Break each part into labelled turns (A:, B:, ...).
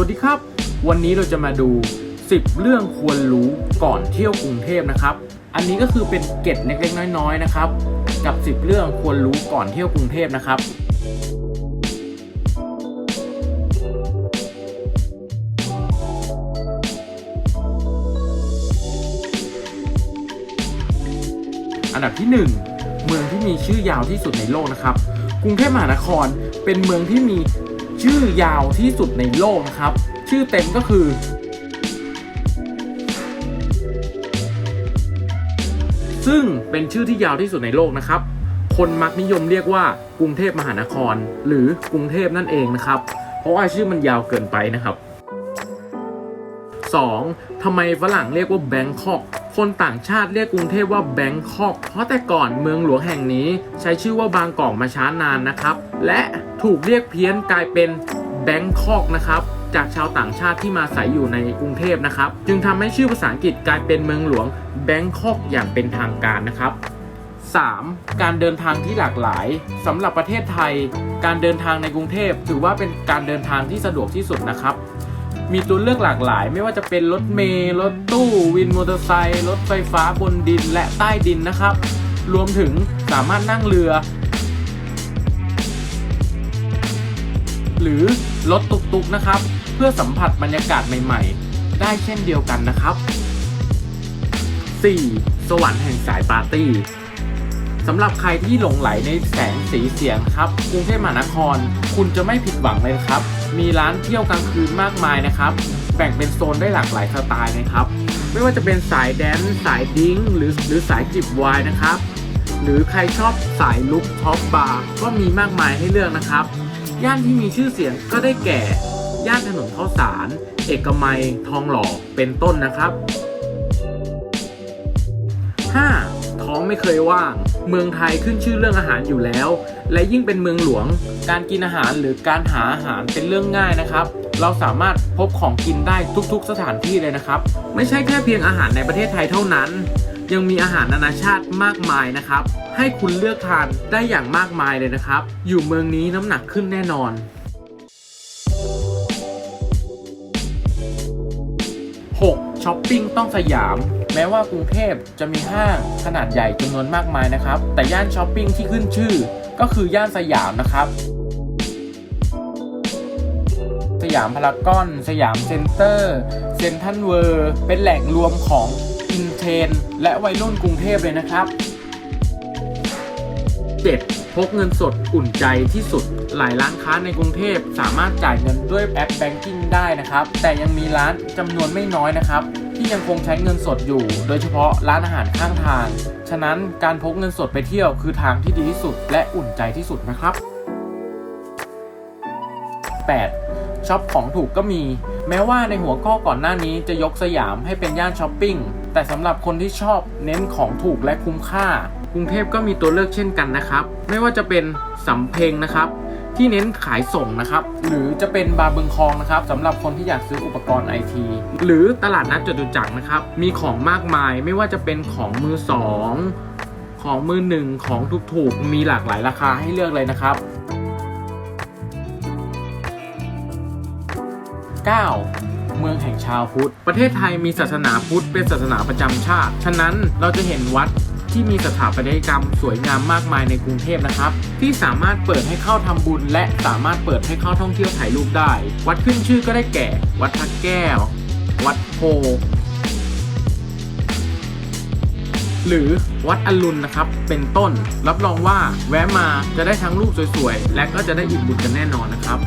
A: วัสดีครับ วันนี้เราจะมาดู 10 เรื่องควรรู้ก่อนเที่ยวกรุงเทพนะครับ อันนี้ก็คือเป็นเกร็ดเล็กๆน้อยๆนะครับ กับ 10 เรื่องควรรู้ก่อนเที่ยวกรุงเทพนะครับ อันดับที่ 1 เมืองที่มีชื่อยาวที่สุดในโลกนะครับ กรุงเทพมหานครเป็นเมืองที่มี ชื่อยาวที่สุดในโลกนะครับ ชื่อเต็มก็คือ ซึ่งเป็นชื่อที่ยาวที่สุดในโลกนะครับ คนมักนิยมเรียกว่ากรุงเทพมหานคร หรือกรุงเทพนั่นเองนะครับ เพราะว่าชื่อมันยาวเกินไปนะครับ 2. ทำไมฝรั่งเรียกว่าแบงคอก คนต่างชาติเรียกกรุงเทพว่าแบงคอก เพราะแต่ก่อนเมืองหลวงแห่งนี้ใช้ชื่อว่าบางกอกมาช้านานนะครับ และ ถูกเรียกเพี้ยนกลายเป็นแบงคอกนะครับจากชาวต่างชาติที่มาอาศัยอยู่ในกรุงเทพนะครับ จึงทำให้ชื่อภาษาอังกฤษกลายเป็นเมืองหลวงแบงคอกอย่างเป็นทางการนะครับ 3. การเดินทางที่หลากหลายสำหรับประเทศไทย การเดินทางในกรุงเทพถือว่าเป็นการเดินทางที่สะดวกที่สุดนะครับ มีตัวเลือกหลากหลาย ไม่ว่าจะเป็นรถเมล์รถตู้วินมอเตอร์ไซค์รถไฟฟ้าบนดินและใต้ดินนะครับ รวมถึงสามารถนั่งเรือ หรือรถตุกๆนะครับ เพื่อสัมผัสบรรยากาศใหม่ๆ ได้เช่นเดียวกันนะครับ 4. สวรรค์แห่งสายปาร์ตี้สำหรับใครที่หลงไหลในแสงสีเสียงครับกรุงเทพมหานคร คุณจะไม่ผิดหวังเลยครับ มีร้านเที่ยวกลางคืนมากมายนะครับ แบ่งเป็นโซนได้หลากหลายสไตล์นะครับ ไม่ว่าจะเป็นสายแดนสายดิ้งหรือหรือสายจิบวน์นะครับ หรือใครชอบสายลุกท็อปบาร์ก็มีมากมายให้เลือกนะครับ ย่านที่มีชื่อเสียงก็ได้แก่ ย่านถนนข้าวสาร เอกมัย ทองหล่อ เป็นต้นนะครับ 5. ท้องไม่เคยว่าง เมืองไทยขึ้นชื่อเรื่องอาหารอยู่แล้ว และยิ่งเป็นเมืองหลวง การกินอาหารหรือการหาอาหารเป็นเรื่องง่ายนะครับ เราสามารถพบของกินได้ทุกๆ สถานที่เลยนะครับ ไม่ใช่แค่เพียงอาหารในประเทศไทยเท่านั้น ยังมีอาหารนานาชาติมากมายนะครับ ให้คุณเลือกทานได้อย่างมากมายเลยนะครับ อยู่เมืองนี้น้ำหนักขึ้นแน่นอน 6. ช้อปปิ้งต้องสยาม แม้ว่ากรุงเทพจะมีห้างขนาดใหญ่จำนวนมากมายนะครับ แต่ย่านช้อปปิ้งที่ขึ้นชื่อ ก็คือย่านสยามนะครับ สยามพารากอน สยามเซ็นเตอร์ เซ็นทรัลเวิร์เป็นแหล่งรวมของอินเทนและวัยรุ่นกรุงเทพเลยนะครับ 7. พกเงินสดอุ่นใจที่สุด หลายร้านค้าในกรุงเทพสามารถจ่ายเงินด้วยแอปแบงกิ้งได้นะครับ แต่ยังมีร้านจำนวนไม่น้อยนะครับ ที่ยังคงใช้เงินสดอยู่ โดยเฉพาะร้านอาหารข้างทาง ฉะนั้นการพกเงินสดไปเที่ยวคือทางที่ดีที่สุด และอุ่นใจที่สุดนะครับ 8. ช็อปของถูกก็มี แม้ว่าในหัวข้อก่อนหน้านี้จะยกสยามให้เป็นย่านช้อปปิ้งแต่สำหรับคนที่ชอบเน้นของถูกและคุ้มค่า กรุงเทพก็มีตัวเลือกเช่นกันนะครับ ไม่ว่าจะเป็นสำเพ็งนะครับ ที่เน้นขายส่งนะครับ หรือจะเป็นบาร์บึงคองนะครับสำหรับคนที่อยากซื้ออุปกรณ์ไอทีหรือตลาดนัดจตุจักรนะครับ มีของมากมายไม่ว่าจะเป็นของมือสองของมือหนึ่งของถูกๆมีหลากหลายราคาให้เลือกเลยนะครับ 9. เมืองแห่งชาวพุทธ ประเทศไทยมีศาสนาพุทธเป็นศาสนาประจำชาติ ฉะนั้นเราจะเห็นวัด ที่มีสถาปัตยกรรมสวยงามมากมายในกรุงเทพนะครับ ที่สามารถเปิดให้เข้าทำบุญ และสามารถเปิดให้เข้าท่องเที่ยวถ่ายรูปได้ วัดขึ้นชื่อก็ได้แก่ วัดพระแก้ว วัดโพหรือวัดอรุณนะครับ เป็นต้น รับรองว่าแวะมาจะได้ทั้งรูปสวยๆ และก็จะได้อิ่มบุญกันแน่นอนนะครับ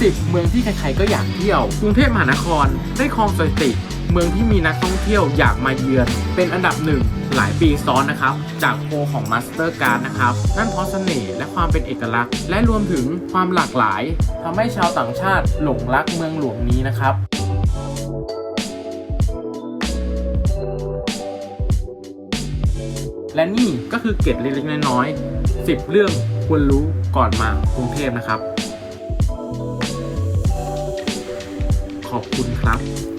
A: 10 เมืองที่ใครๆก็อยากเที่ยว กรุงเทพมหานครได้ครองสถิติ เมืองที่มีนักท่องเที่ยวอยากมาเยือน เป็นอันดับหนึ่งหลายปีซ้อนนะครับ จากโพลของ Master Card นะครับ นั่นเพราะเสน่ห์และความเป็นเอกลักษณ์ และรวมถึงความหลากหลายทำให้ชาวต่างชาติหลงรักเมืองหลวงนี้นะครับและนี่ก็คือเกร็ดเล็กๆน้อยๆ10 เรื่องควรรู้ก่อนมากรุงเทพนะครับ ขอบคุณครับ